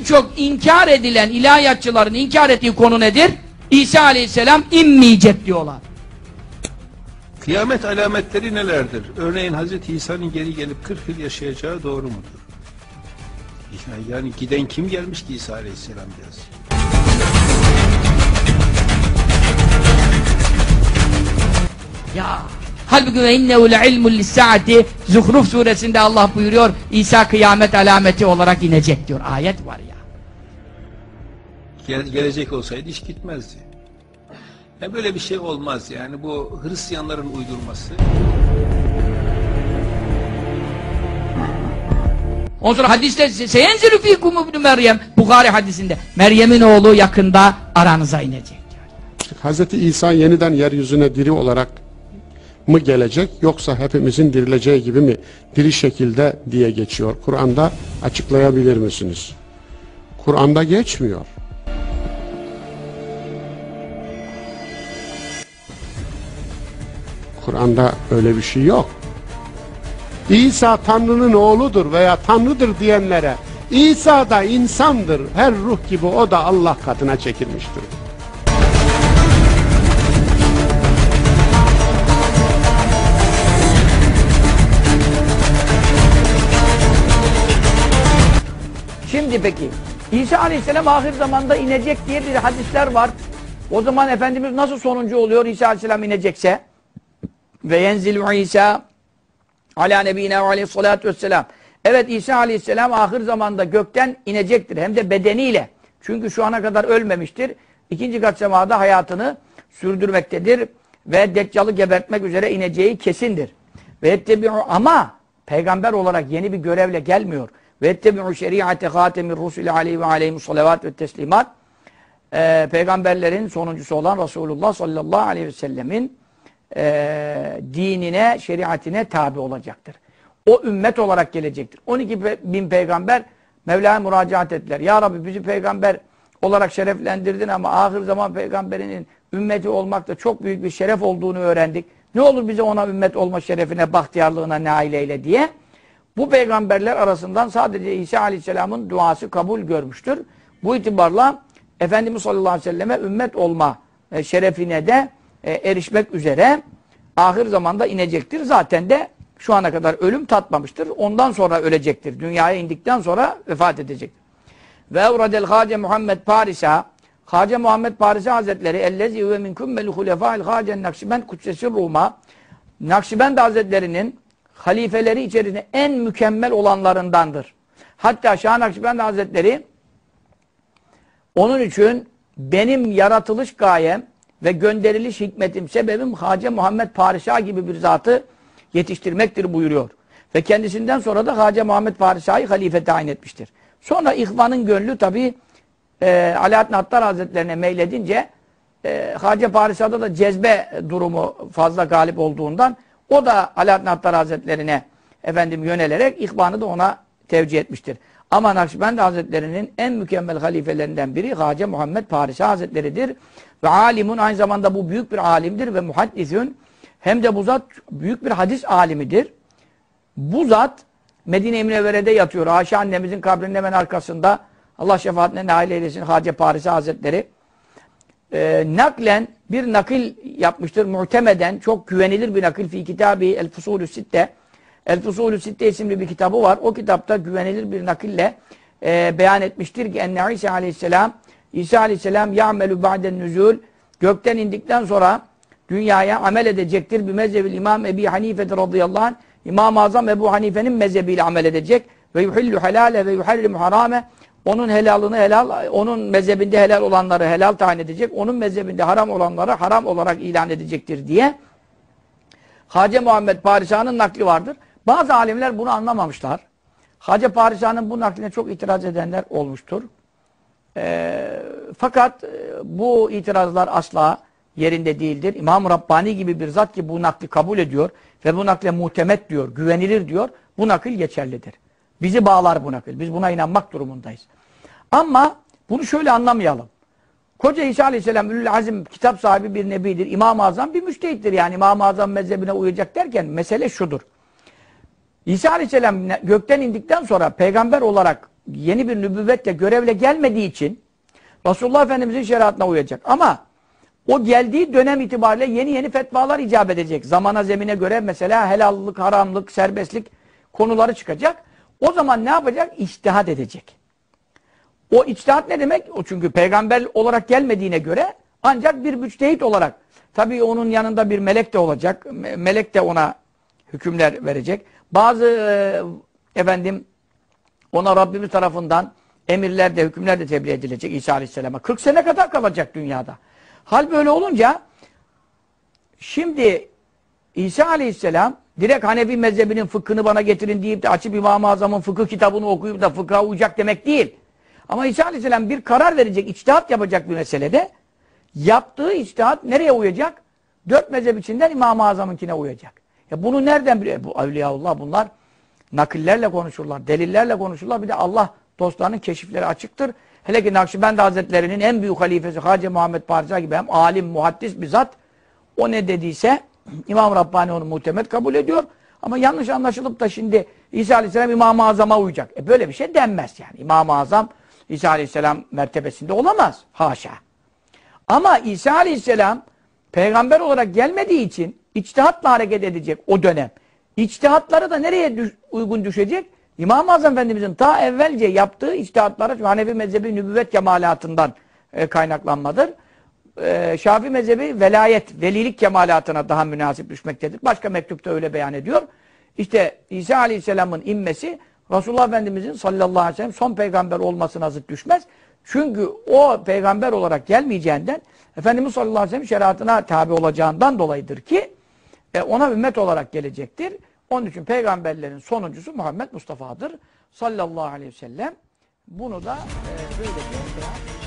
en çok inkar edilen ilahiyatçıların inkar ettiği konu nedir? İsa aleyhisselam inmeyecek diyorlar. Kıyamet alametleri nelerdir? Örneğin Hazreti İsa'nın geri gelip 40 yıl yaşayacağı doğru mudur? Yani, giden kim gelmiş ki İsa Aleyhisselam gelsin? Ya halbuki ve innehu le ilmun lissaati Zuhruf suresinde Allah buyuruyor İsa kıyamet alameti olarak inecek diyor. Ayet var ya. Gel, gelecek olsaydı iş gitmezdi. Ya böyle bir şey olmaz yani bu Hristiyanların uydurması. Ondan sonra hadiste seyenziru fikum ibn Meryem Bukhari hadisinde Meryem'in oğlu yakında aranıza inecek. Hazreti İsa yeniden yeryüzüne diri olarak mı gelecek yoksa hepimizin dirileceği gibi mi diri şekilde diye geçiyor. Kur'an'da açıklayabilir misiniz? Kur'an'da geçmiyor. Kur'an'da öyle bir şey yok. İsa Tanrı'nın oğludur veya Tanrı'dır diyenlere İsa da insandır. Her ruh gibi o da Allah katına çekilmiştir. Şimdi peki İsa Aleyhisselam ahir zamanda inecek diye bir hadisler var. O zaman Efendimiz nasıl sonuncu oluyor İsa Aleyhisselam inecekse? Ve yenzilu İsa ala nebine ve vesselam. Evet İsa Aleyhisselam ahir zamanda gökten inecektir. Hem de bedeniyle. Çünkü şu ana kadar ölmemiştir. İkinci kat semada hayatını sürdürmektedir. Ve Deccal'ı gebertmek üzere ineceği kesindir. Ve ama peygamber olarak yeni bir görevle gelmiyor. Ve ettebi'u şeriate hatemir rusuli aleyhi ve aleyhimus salavat ve teslimat. Ee, peygamberlerin sonuncusu olan Resulullah sallallahu aleyhi ve sellemin e, dinine, şeriatine tabi olacaktır. O ümmet olarak gelecektir. 12 pe bin peygamber Mevla'ya müracaat ettiler. Ya Rabbi bizi peygamber olarak şereflendirdin ama ahir zaman peygamberinin ümmeti olmak da çok büyük bir şeref olduğunu öğrendik. Ne olur bize ona ümmet olma şerefine, bahtiyarlığına nail eyle diye. Bu peygamberler arasından sadece İsa Aleyhisselam'ın duası kabul görmüştür. Bu itibarla Efendimiz sallallahu aleyhi ve selleme ümmet olma e, şerefine de e, erişmek üzere ahir zamanda inecektir. Zaten de şu ana kadar ölüm tatmamıştır. Ondan sonra ölecektir. Dünyaya indikten sonra vefat edecektir. Ve evradel Hace Muhammed Paris'a Hace Muhammed Parisi Hazretleri ellezi ve min kummeli hulefâil Hacen Nakşibend Kudsesi Rum'a Nakşibend Hazretlerinin halifeleri içerisinde en mükemmel olanlarındandır. Hatta Şah Nakşibend Hazretleri onun için benim yaratılış gayem ve gönderiliş hikmetim, sebebim Hace Muhammed Padişah gibi bir zatı yetiştirmektir buyuruyor. Ve kendisinden sonra da Hace Muhammed Padişah'ı halife tayin etmiştir. Sonra ihvanın gönlü tabi e, Alaaddin Attar Hazretlerine meyledince e, Hace Padişah'da da cezbe durumu fazla galip olduğundan o da Alaaddin Attar Hazretlerine efendim yönelerek ihvanı da ona tevcih etmiştir. Ama Nakşibend Hazretlerinin en mükemmel halifelerinden biri Hace Muhammed Paris'i Hazretleridir. Ve alimun aynı zamanda bu büyük bir alimdir ve muhaddisün hem de bu zat büyük bir hadis alimidir. Bu zat Medine-i Münevvere'de yatıyor. Ayşe annemizin kabrinin hemen arkasında Allah şefaatine nail eylesin Hace Paris'i Hazretleri. Ee, naklen bir nakil yapmıştır. Muhtemeden çok güvenilir bir nakil. Fi kitabı El Fusulü Sitte El Fusulü Sitte isimli bir kitabı var. O kitapta güvenilir bir nakille e, beyan etmiştir ki enne İsa aleyhisselam İsa aleyhisselam ya'melu ba'den nüzul gökten indikten sonra dünyaya amel edecektir. Bir mezhebil İmam Ebi Hanife radıyallahu anh İmam-ı Azam Ebu Hanife'nin mezhebiyle amel edecek. Ve yuhillu helale ve yuharrimu harame onun helalını helal, onun mezhebinde helal olanları helal tayin edecek. Onun mezhebinde haram olanları haram olarak ilan edecektir diye Hace Muhammed Padişah'ın nakli vardır. Bazı alimler bunu anlamamışlar. Hacı Padişah'ın bu nakline çok itiraz edenler olmuştur. E, fakat bu itirazlar asla yerinde değildir. İmam Rabbani gibi bir zat ki bu nakli kabul ediyor ve bu nakle muhtemet diyor, güvenilir diyor. Bu nakil geçerlidir. Bizi bağlar bu nakil. Biz buna inanmak durumundayız. Ama bunu şöyle anlamayalım. Koca İsa Aleyhisselam Ülül Azim kitap sahibi bir nebidir. İmam-ı Azam bir müştehittir. Yani İmam-ı Azam mezhebine uyacak derken mesele şudur. İsa Aleyhisselam gökten indikten sonra peygamber olarak yeni bir nübüvvetle görevle gelmediği için Resulullah Efendimizin şeriatına uyacak. Ama o geldiği dönem itibariyle yeni yeni fetvalar icap edecek. Zamana zemine göre mesela helallık, haramlık, serbestlik konuları çıkacak. O zaman ne yapacak? İçtihat edecek. O içtihat ne demek? O çünkü peygamber olarak gelmediğine göre ancak bir müçtehit olarak. Tabii onun yanında bir melek de olacak. Me- Melek de ona hükümler verecek. Bazı e, efendim ona Rabbimiz tarafından emirler de hükümler de tebliğ edilecek İsa Aleyhisselam'a. 40 sene kadar kalacak dünyada. Hal böyle olunca şimdi İsa Aleyhisselam direkt Hanefi mezhebinin fıkhını bana getirin deyip de açıp İmam-ı Azam'ın fıkıh kitabını okuyup da fıkha uyacak demek değil. Ama İsa Aleyhisselam bir karar verecek, içtihat yapacak bir meselede. Yaptığı içtihat nereye uyacak? Dört mezhep içinden İmam-ı Azam'ınkine uyacak. Ya bunu nereden biliyor? Bu Evliyaullah bunlar nakillerle konuşurlar, delillerle konuşurlar. Bir de Allah dostlarının keşifleri açıktır. Hele ki Nakşibendi Hazretleri'nin en büyük halifesi Hacı Muhammed Parça gibi hem alim, muhaddis bir zat. O ne dediyse İmam Rabbani onu muhtemet kabul ediyor. Ama yanlış anlaşılıp da şimdi İsa Aleyhisselam İmam-ı Azam'a uyacak. E böyle bir şey denmez yani. İmam-ı Azam İsa Aleyhisselam mertebesinde olamaz. Haşa. Ama İsa Aleyhisselam peygamber olarak gelmediği için içtihatla hareket edecek o dönem. İçtihatları da nereye düş- uygun düşecek? İmam-ı Azam Efendimizin ta evvelce yaptığı içtihatlara Hanefi mezhebi nübüvvet kemalatından e, kaynaklanmadır. E, Şafii mezhebi velayet, velilik kemalatına daha münasip düşmektedir. Başka mektupta öyle beyan ediyor. İşte İsa Aleyhisselam'ın inmesi Resulullah Efendimizin sallallahu aleyhi ve sellem son peygamber olmasına zıt düşmez. Çünkü o peygamber olarak gelmeyeceğinden Efendimiz sallallahu aleyhi ve sellem şeriatına tabi olacağından dolayıdır ki e, ona ümmet olarak gelecektir. Onun için peygamberlerin sonuncusu Muhammed Mustafa'dır. Sallallahu aleyhi ve sellem. Bunu da e, böylece beyan